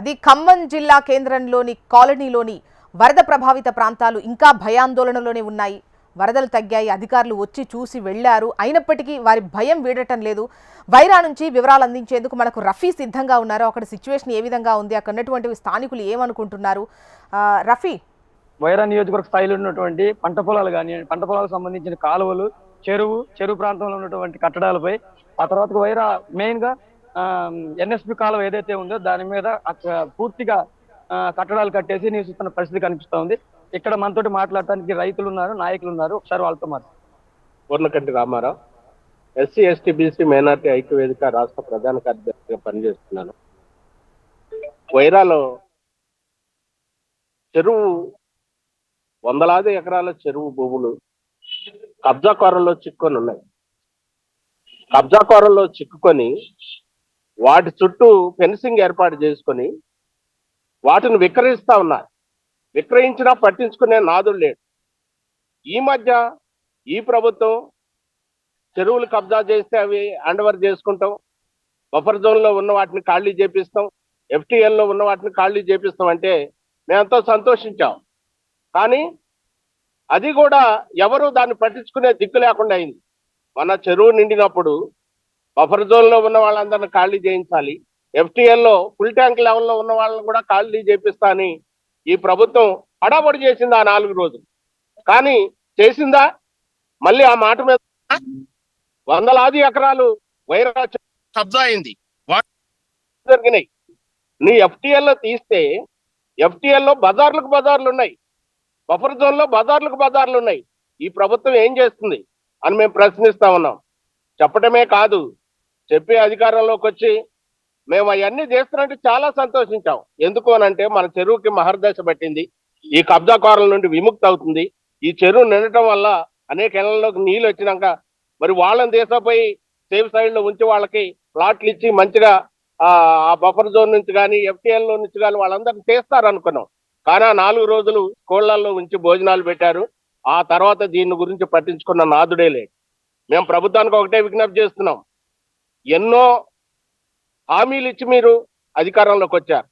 అది ఖమ్మం జిల్లా కేంద్రంలోని కాలనీలోని వరద ప్రభావిత ప్రాంతాలు ఇంకా భయాందోళనలోనే ఉన్నాయి. వరదలు తగ్గాయి అధికారులు వచ్చి చూసి వెళ్ళారు అయినప్పటికీ వారి భయం వీడటం లేదు. వైరా నుంచి వివరాలు అందించేందుకు మనకు రఫీ సిద్ధంగా ఉన్నారు. అక్కడ సిచ్యువేషన్ ఏ విధంగా ఉంది? అక్కడ ఉన్నటువంటి స్థానికులు ఏమనుకుంటున్నారు? రఫీ. వైరా నియోజకవర్గ స్థాయిలో ఉన్నటువంటి పంట పొలాలు కానీ పంట పొలాలకు సంబంధించిన కాలువలు చెరువు చెరువు ప్రాంతంలో ఉన్నటువంటి కట్టడాలపై ఆ తర్వాత వైరా మెయిన్గా ఎన్ఎస్పి కాలువ ఏదైతే ఉందో దాని మీద అక్కడ పూర్తిగా కట్టడాలు కట్టేసి నివసిస్తున్న పరిస్థితి కనిపిస్తా ఉంది ఇక్కడ మనతోటి మాట్లాడటానికి రైతులు ఉన్నారు నాయకులు ఉన్నారు ఒకసారి వాళ్ళతో మాట్లాడు. Purnakanti Ramarao SC ST BC minority ఐక్య వేదిక రాష్ట్ర ప్రధాన కార్యదర్శిగా పనిచేస్తున్నాను. వైరాలో చెరువు వందలాది ఎకరాల చెరువు భూములు కబ్జాకోరల్లో చిక్కుకొని ఉన్నాయి. కబ్జాకోరల్లో చిక్కుకొని వాటి చుట్టూ ఫెన్సింగ్ ఏర్పాటు చేసుకొని వాటిని విక్రయిస్తా ఉన్నారు. విక్రయించినా పట్టించుకునే నాదుడు లేడు. ఈ మధ్య ఈ ప్రభుత్వం చెరువులు కబ్జా చేస్తే అవి అండవర్ చేసుకుంటాం. బఫర్ జోన్లో ఉన్న వాటిని ఖాళీ చేపిస్తాం. ఎఫ్టీఎల్లో ఉన్న వాటిని ఖాళీ చేపిస్తాం అంటే మేము ఎంతో సంతోషించాం. కానీ అది కూడా ఎవరు దాన్ని పట్టించుకునే దిక్కు లేకుండా అయింది. మన చెరువు నిండినప్పుడు బఫర్ జోన్లో ఉన్న వాళ్ళందరిని ఖాళీ చేయించాలి. FTL లో ఫుల్ ట్యాంక్ లెవెల్లో ఉన్న వాళ్ళని కూడా ఖాళీ చేపిస్తా అని ఈ ప్రభుత్వం హడాబడి చేసింది ఆ నాలుగు రోజులు. కానీ చేసిందా? మళ్ళీ ఆ మాట మీద వందలాది ఎకరాలు వైరా కబ్జా అయింది. జరిగినాయి. నీ FTL లో తీస్తే FTL లో బజార్లకు బజార్లు ఉన్నాయి. బఫర్ జోన్లో బజార్లకు బజార్లు ఉన్నాయి. ఈ ప్రభుత్వం ఏం చేస్తుంది అని మేము ప్రశ్నిస్తా ఉన్నాం. చెప్పటమే కాదు చెప్పే అధికారంలోకి వచ్చి మేము అవన్నీ చేస్తున్నట్టు చాలా సంతోషించాం. ఎందుకు అని అంటే మన చెరువుకి మహర్దశ పట్టింది. ఈ కబ్జాకారుల నుండి విముక్తి అవుతుంది. ఈ చెరువు నిండటం వల్ల అనేక ఇళ్ళలోకి నీళ్ళు వచ్చినాక మరి వాళ్ళని తీసుకుపోయి సేఫ్ సైడ్లో ఉంచి వాళ్ళకి ప్లాట్లు ఇచ్చి మంచిగా ఆ బఫర్ జోన్ నుంచి కానీ ఎఫ్టీఎల్లో నుంచి కానీ వాళ్ళందరినీ చేస్తారు అనుకున్నాం. కానీ ఆ నాలుగు రోజులు స్కూళ్ళలో ఉంచి భోజనాలు పెట్టారు. ఆ తర్వాత దీని గురించి పట్టించుకున్న నాదుడే లేదు మేము ప్రభుత్వానికి ఒకటే విజ్ఞప్తి చేస్తున్నాం. ఎన్నో హామీలు ఇచ్చి మీరు అధికారంలోకి వచ్చారు.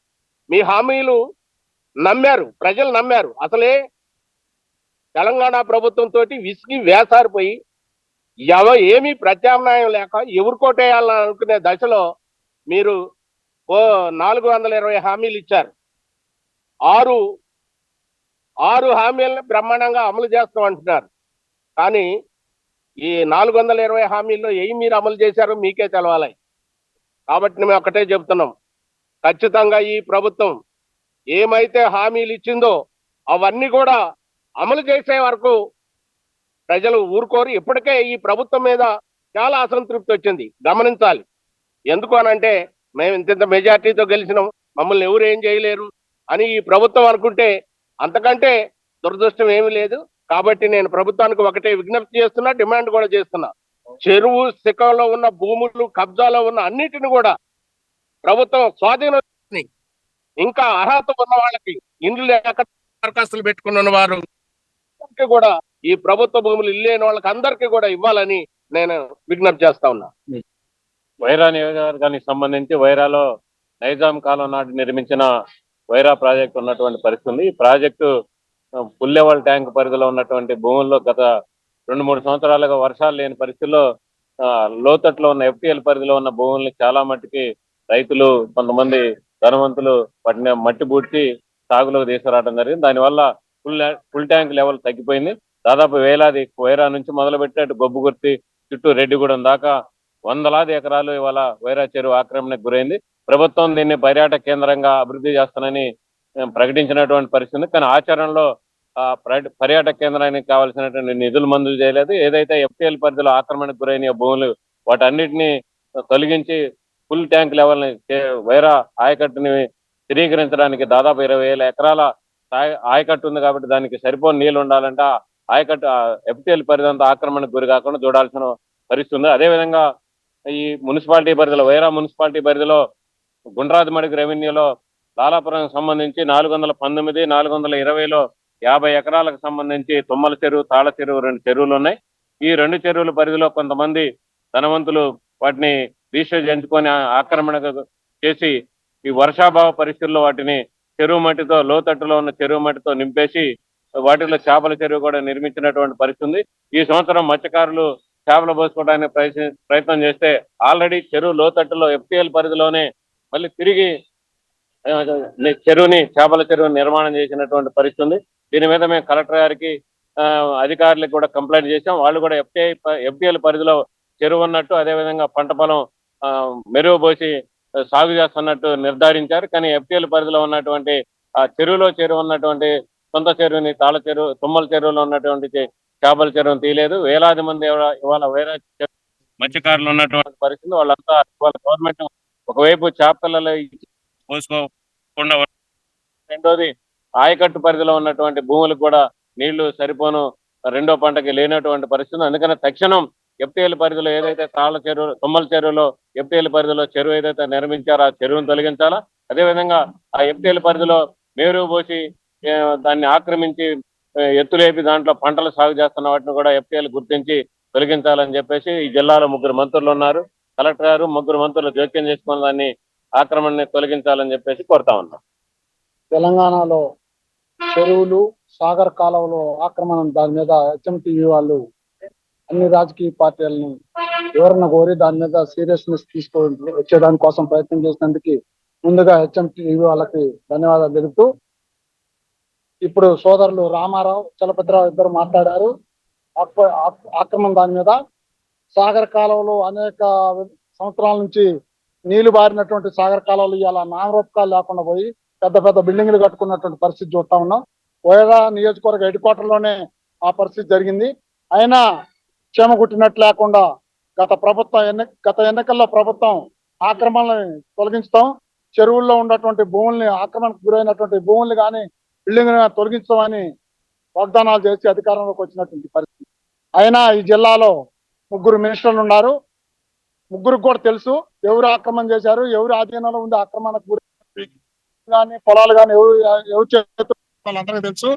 మీ హామీలు నమ్మారు ప్రజలు నమ్మారు. అసలే తెలంగాణ ప్రభుత్వం తోటి విసిగి వేసారిపోయి ఎవ ఏమీ ప్రత్యామ్నాయం లేక ఎవరు అనుకునే దశలో మీరు ఓ నాలుగు వందల ఇరవై హామీలు ఇచ్చారు. ఆరు ఆరు హామీలను బ్రహ్మాండంగా అమలు చేస్తాం అంటున్నారు కానీ ఈ నాలుగు వందల ఇరవై హామీల్లో ఏవి మీరు అమలు చేశారో మీకే తెలవాలి. కాబట్టి మేము ఒకటే చెప్తున్నాం ఖచ్చితంగా ఈ ప్రభుత్వం ఏమైతే హామీలు ఇచ్చిందో అవన్నీ కూడా అమలు చేసే వరకు ప్రజలు ఊరుకోరు. ఇప్పటికే ఈ ప్రభుత్వం మీద చాలా అసంతృప్తి వచ్చింది. గమనించాలి. ఎందుకు అనంటే మేము ఇంత మెజార్టీతో గెలిచినాం. మమ్మల్ని ఎవరు ఏం చేయలేరు అని ఈ ప్రభుత్వం అనుకుంటే అంతకంటే దురదృష్టం ఏమీ లేదు. కాబట్టి నేను ప్రభుత్వానికి ఒకటే విజ్ఞప్తి చేస్తున్నా డిమాండ్ కూడా చేస్తున్నా. చెరువు శిఖంలో ఉన్న భూములు కబ్జాలో ఉన్న అన్నిటిని కూడా ప్రభుత్వం స్వాధీనం ఇంకా అర్హత ఉన్న వాళ్ళకి ఇండ్లు లేక దరఖాస్తులు పెట్టుకున్న వారు కూడా ఈ ప్రభుత్వ భూములు ఇల్లు లేని వాళ్ళకి అందరికీ కూడా ఇవ్వాలని నేను విజ్ఞప్తి చేస్తా ఉన్నా. వైరా నియోజకవర్గానికి సంబంధించి వైరాలో నైజాం కాలం నాటి నిర్మించిన వైరా ప్రాజెక్టు ఉన్నటువంటి పరిస్థితి ఉంది. ఈ ప్రాజెక్టు ఫుల్ లెవెల్ ట్యాంక్ పరిధిలో ఉన్నటువంటి భూముల్లో గత రెండు మూడు సంవత్సరాలుగా వర్షాలు లేని పరిస్థితుల్లో లోతట్లో ఉన్న ఎఫ్టీఎల్ పరిధిలో ఉన్న భూముల్ని చాలా మట్టుకి రైతులు కొంతమంది ధనవంతులు వాటిని మట్టి బూడ్చి సాగులోకి తీసుకురావడం జరిగింది. దానివల్ల ఫుల్ ఫుల్ ట్యాంక్ లెవెల్ తగ్గిపోయింది. దాదాపు వేలాది వైరా నుంచి మొదలుపెట్టి గొబ్బుగుర్తి చుట్టూ రెడ్డిగూడెం దాకా వందలాది ఎకరాలు ఇవాళ వైరా చెరువు ఆక్రమణకు గురైంది. ప్రభుత్వం దీన్ని పర్యాటక కేంద్రంగా అభివృద్ధి చేస్తానని ప్రకటించినటువంటి పరిస్థితి కానీ ఆచరణలో పర్యాటక కేంద్రానికి కావాల్సినటువంటి నిధులు మంజూరు చేయలేదు. ఏదైతే ఎఫ్టీఎల్ పరిధిలో ఆక్రమణకు గురైన భూములు వాటన్నిటిని తొలగించి ఫుల్ ట్యాంక్ లెవెల్ని వైరా ఆయకట్టుని స్థిరీకరించడానికి దాదాపు ఇరవై వేల ఎకరాల ఆయకట్టు ఉంది కాబట్టి దానికి సరిపోని నీళ్ళు ఉండాలంటే ఆయకట్టు ఎఫ్టీఎల్ పరిధి అంతా ఆక్రమణకు గురి కాకుండా చూడాల్సిన పరిస్థితి ఉంది. అదేవిధంగా ఈ మున్సిపాలిటీ పరిధిలో వైరా మున్సిపాలిటీ పరిధిలో గుండ్రాది గుండ్రాదిమడికి రెవెన్యూలో లాలాపురం సంబంధించి నాలుగు వందల పంతొమ్మిది నాలుగు వందల ఇరవైలో యాభై ఎకరాలకు సంబంధించి తుమ్మల చెరువు తాళ చెరువు రెండు చెరువులు ఉన్నాయి. ఈ రెండు చెరువుల పరిధిలో కొంతమంది ధనవంతులు వాటిని రీసెర్చ్ ఎంచుకొని ఆక్రమణ చేసి ఈ వర్షాభావ పరిస్థితుల్లో వాటిని చెరువు మట్టితో లోతట్టులో ఉన్న చెరువు మట్టితో నింపేసి వాటిలో చేపల చెరువు కూడా నిర్మించినటువంటి పరిస్థితి ఈ సంవత్సరం మత్స్యకారులు చేపలు పోసుకోవడానికి ప్రయత్నం చేస్తే ఆల్రెడీ చెరువు లోతట్టులో ఎఫ్టీఎల్ పరిధిలోనే మళ్ళీ తిరిగి చెరువుని చేపల చెరువు నిర్మాణం చేసినటువంటి పరిస్థితి దీని మీద మేము కలెక్టర్ గారికి అధికారులకు కూడా కంప్లైంట్ చేసాం వాళ్ళు కూడా ఎఫ్టీఐ ఎఫ్టీఎల్ పరిధిలో చెరువు ఉన్నట్టు అదేవిధంగా పంట పొలం మెరుగుపోసి మెరుగు పోసి సాగు చేస్తున్నట్టు నిర్ధారించారు. కానీ ఎఫ్టీఎల్ పరిధిలో ఉన్నటువంటి ఆ చెరువులో చెరువు ఉన్నటువంటి సొంత చెరువుని తాళ చెరువు తుమ్మల చెరువులో ఉన్నటువంటి చేపల చెరువుని తీయలేదు. వేలాది మంది ఇవాళ- వేరే మత్స్యకారులు ఉన్నటువంటి పరిస్థితి వాళ్ళంతా ఇవాళ గవర్నమెంట్ ఒకవైపు చేపలలో పోసుకోకుండా రెండోది ఆయకట్టు పరిధిలో ఉన్నటువంటి భూములకు కూడా నీళ్ళు సరిపోను రెండో పంటకి లేనటువంటి పరిస్థితి అందుకని తక్షణం ఎఫ్టీఎల్ పరిధిలో ఏదైతే తాళ్ళ చెరువు తుమ్మల చెరువులో ఎఫ్టీఎల్ పరిధిలో చెరువు ఏదైతే నిర్మించారో ఆ చెరువును తొలగించాలా? అదేవిధంగా ఆ ఎఫ్టీఎల్ పరిధిలో మేరు పోసి దాన్ని ఆక్రమించి ఎత్తులేపి దాంట్లో పంటలు సాగు చేస్తున్న వాటిని కూడా ఎఫ్టీఎల్ గుర్తించి తొలగించాలని చెప్పేసి ఈ జిల్లాలో ముగ్గురు మంత్రులు ఉన్నారు. కలెక్టర్ గారు ముగ్గురు మంత్రులు జోక్యం చేసుకుని దాన్ని ఆక్రమణని తొలగించాలని చెప్పేసి కోరుతా ఉన్నాం. తెలంగాణలో చెరువులు సాగర్ కాలంలో ఆక్రమణ దాని మీద హెచ్ఎంటీవీ వాళ్ళు అన్ని రాజకీయ పార్టీలని వివరణ కోరి దాని మీద సీరియస్నెస్ తీసుకొని వచ్చేదాని కోసం ప్రయత్నం చేసినందుకు ముందుగా హెచ్ఎంటీవీ వాళ్ళకి ధన్యవాదాలు తెలుపుతూ ఇప్పుడు సోదరులు రామారావు చలపతిరావు ఇద్దరు మాట్లాడారు. ఆక్రమణ దాని మీద సాగర్ కాలంలో అనేక సంవత్సరాల నుంచి నీళ్ళు బారినటువంటి సాగర్ కాలంలో ఇవాళ నామరూపకాలు లేకుండా పోయి పెద్ద పెద్ద బిల్డింగ్లు కట్టుకున్నటువంటి పరిస్థితి చూస్తా ఉన్నాం. వైరా నియోజకవర్గ హెడ్ క్వార్టర్లోనే ఆ పరిస్థితి జరిగింది. అయినా క్షేమ కుట్టినట్టు లేకుండా గత ప్రభుత్వం ఎన్ని గత ఎన్నికల్లో ప్రభుత్వం ఆక్రమణ తొలగించడం చెరువుల్లో ఉన్నటువంటి భూముల్ని ఆక్రమణకు గురైనటువంటి భూముల్ని కానీ బిల్డింగ్ తొలగించమని వాగ్దానాలు చేసి అధికారంలోకి వచ్చినటువంటి పరిస్థితి. అయినా ఈ జిల్లాలో ముగ్గురు మినిస్టర్లు ఉన్నారు. ముగ్గురికి కూడా తెలుసు ఎవరు ఆక్రమణ చేశారు ఎవరు ఆధీనంలో ఉంది ఆక్రమణకు గురి కానీ పొలాలు కానీ ఎవరు ఎవరు చేతుల్లో వాళ్ళందరికీ తెలుసు.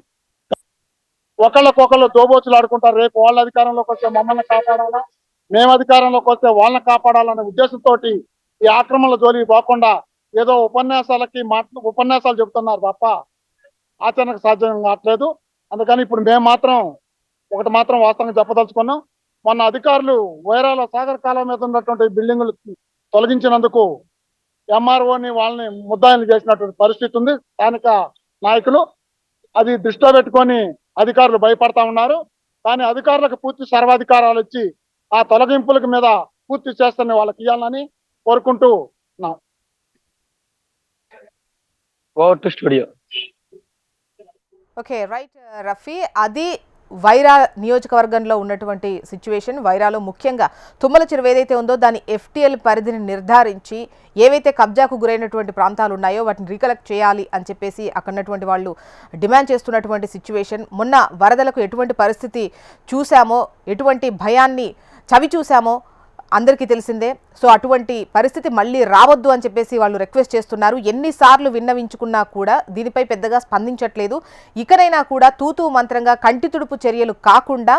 ఒకళ్ళకొకళ్ళు దోబోచులు ఆడుకుంటారు. రేపు వాళ్ళ అధికారంలోకి వస్తే మమ్మల్ని కాపాడాలా? మేము అధికారంలోకి వస్తే వాళ్ళని కాపాడాలనే ఉద్దేశంతో ఈ ఆక్రమణల జోలికి పోకుండా ఏదో ఉపన్యాసాలకి మాట ఉపన్యాసాలు చెబుతున్నారు తప్ప ఆచరణకు సాధ్యం కావట్లేదు. అందుకని ఇప్పుడు మేము మాత్రం ఒకటి మాత్రం వాస్తవంగా చెప్పదలుచుకున్నాం. మొన్న అధికారులు వైరాల సాగర్ కాలం మీద ఉన్నటువంటి బిల్డింగులు తొలగించినందుకు ఎంఆర్ఓని వాళ్ళని ముద్దాయిలు చేసినటువంటి పరిస్థితి ఉంది. స్థానిక నాయకులు అది దృష్టిలో పెట్టుకొని అధికారులు భయపడతా ఉన్నారు. కానీ అధికారులకు పూర్తి సర్వాధికారాలు ఇచ్చి ఆ తొలగింపులకు మీద పూర్తి చేస్తున్న వాళ్ళకి ఇవ్వాలని కోరుకుంటూ స్టూడియో ఓకే రైట్ రఫీ అది వైరా నియోజకవర్గంలో ఉన్నటువంటి సిచ్యువేషన్ వైరాలో ముఖ్యంగా తుమ్మల చెరువు ఏదైతే ఉందో దాని ఎఫ్టీఎల్ పరిధిని నిర్ధారించి ఏవైతే కబ్జాకు గురైనటువంటి ప్రాంతాలు ఉన్నాయో వాటిని రీకలెక్ట్ చేయాలి అని చెప్పేసి అక్కడ ఉన్నటువంటి వాళ్ళు డిమాండ్ చేస్తున్నటువంటి సిచ్యువేషన్ మొన్న వరదలకు ఎటువంటి పరిస్థితి చూసామో ఎటువంటి భయాన్ని చవి చూసామో అందరికీ తెలిసిందే. సో అటువంటి పరిస్థితి మళ్ళీ రావద్దు అని చెప్పేసి వాళ్ళు రిక్వెస్ట్ చేస్తున్నారు. ఎన్నిసార్లు విన్నవించుకున్నా కూడా దీనిపై పెద్దగా స్పందించట్లేదు. ఇకనైనా కూడా తూతూ మంత్రంగా కంటి తుడుపు చర్యలు కాకుండా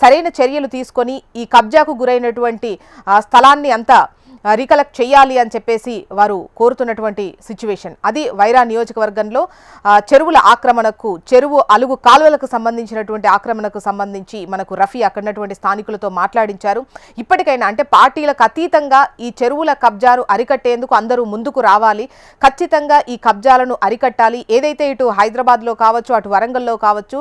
సరైన చర్యలు తీసుకొని ఈ కబ్జాకు గురైనటువంటి స్థలాన్ని అంతా రీకలెక్ట్ చేయాలి అని చెప్పేసి వారు కోరుతున్నటువంటి సిచ్యువేషన్. అది వైరా నియోజకవర్గంలో చెరువుల ఆక్రమణకు చెరువు అలుగు కాలువలకు సంబంధించినటువంటి ఆక్రమణకు సంబంధించి మనకు రఫీ అక్కడున్నటువంటి స్థానికులతో మాట్లాడించారు. ఇప్పటికైనా అంటే పార్టీలకు అతీతంగా ఈ చెరువుల కబ్జాను అరికట్టేందుకు అందరూ ముందుకు రావాలి. ఖచ్చితంగా ఈ కబ్జాలను అరికట్టాలి. ఏదైతే ఇటు హైదరాబాద్లో కావచ్చు అటు వరంగల్లో కావచ్చు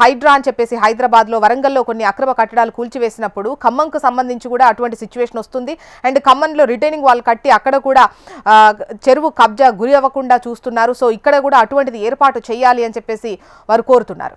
హైడ్రా అని చెప్పేసి హైదరాబాద్లో వరంగల్లో కొన్ని అక్రమ కట్టడాలు కూల్చివేసినప్పుడు ఖమ్మంకు సంబంధించి కూడా అటువంటి సిచ్యువేషన్ వస్తుంది. అండ్ ఖమ్మంలో రిటైనింగ్ వాళ్ళు కట్టి అక్కడ కూడా చెరువు కబ్జా గురి అవ్వకుండా చూస్తున్నారు. సో ఇక్కడ కూడా అటువంటిది ఏర్పాటు చేయాలి అని చెప్పేసి వారు కోరుతున్నారు.